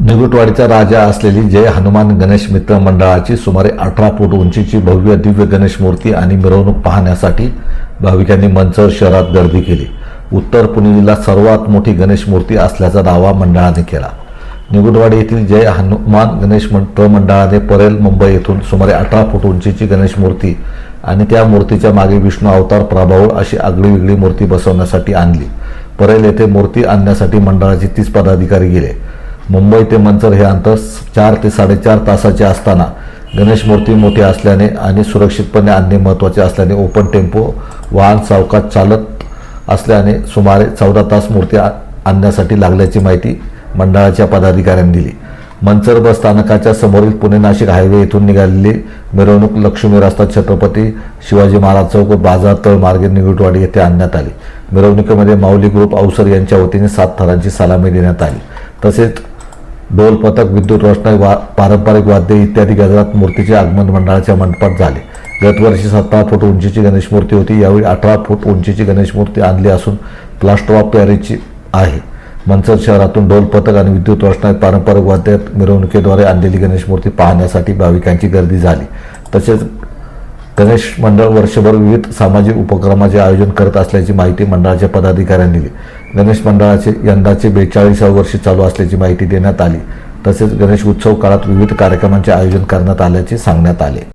निगुटवाडीचा राजा असलेली जय हनुमान गणेश मित्र मंडळाची सुमारे अठरा फूट उंचीची भव्य दिव्य गणेश मूर्ती आणि मिरवणूक पाहण्यासाठी भाविकांनी मंचर शहरात गर्दी केली. उत्तर पुणेला सर्वात मोठी गणेश मूर्ती असल्याचा दावा मंडळाने केला. निगुटवाडी येथील जय हनुमान गणेश मित्र मंडळाने परेल मुंबई येथून सुमारे अठरा फूट उंचीची गणेश मूर्ती आणि त्या मूर्तीच्या मागे विष्णू अवतार प्रभावळ अशी आगळी वेगळी मूर्ती बसवण्यासाठी आणली. परेल येथे मूर्ती आणण्यासाठी मंडळाचे तीस पदाधिकारी गेले. मुंबई ते मंचर हे अंतर चार ते साडेचार तासाचे असताना गणेश मूर्ती मोठी असल्याने आणि सुरक्षितपणे आणणे महत्त्वाचे असल्याने ओपन टेम्पो वाहन चौकात चालत असल्याने सुमारे चौदा तास मूर्ती आणण्यासाठी लागल्याची माहिती मंडळाच्या पदाधिकाऱ्यांनी दिली. मंचर बस स्थानकाच्या समोरील पुणे नाशिक हायवे येथून निघालेली मिरवणूक लक्ष्मी रस्ता छत्रपती शिवाजी महाराज चौक बाजार तळ मार्गे निगुटवाडी येथे आणण्यात आली. मिरवणुकीमध्ये माऊली ग्रुप अवसर यांच्या वतीने सात थरांची सलामी देण्यात आली. तसेच ढोल पथक विद्युत रोषणाई वा पारंपरिक वाद्य इत्यादी गजरात मूर्तीचे आगमन मंडळाच्या मंडपात झाले. गतवर्षी सतरा फूट उंचीची गणेश मूर्ती होती. यावेळी अठरा फूट उंचीची गणेश मूर्ती आणली असून प्लास्टर ऑफ पॅरिसची आहे. मनसर शहरातून ढोल पथक आणि विद्युत रोषणाई पारंपरिक वाद्यात मिरवणुकीद्वारे आणलेली गणेश मूर्ती पाहण्यासाठी भाविकांची गर्दी झाली. तसेच गणेश मंडळ वर्षभर विविध सामाजिक उपक्रमाचे आयोजन करत असल्याची माहिती मंडळाच्या पदाधिकाऱ्यांनी दिली. गणेश मंडळाचे यंदाचे बेचाळीसावं वर्ष चालू असल्याची माहिती देण्यात आली. तसेच गणेश उत्सव काळात विविध कार्यक्रमांचे आयोजन करण्यात आल्याचे सांगण्यात आले.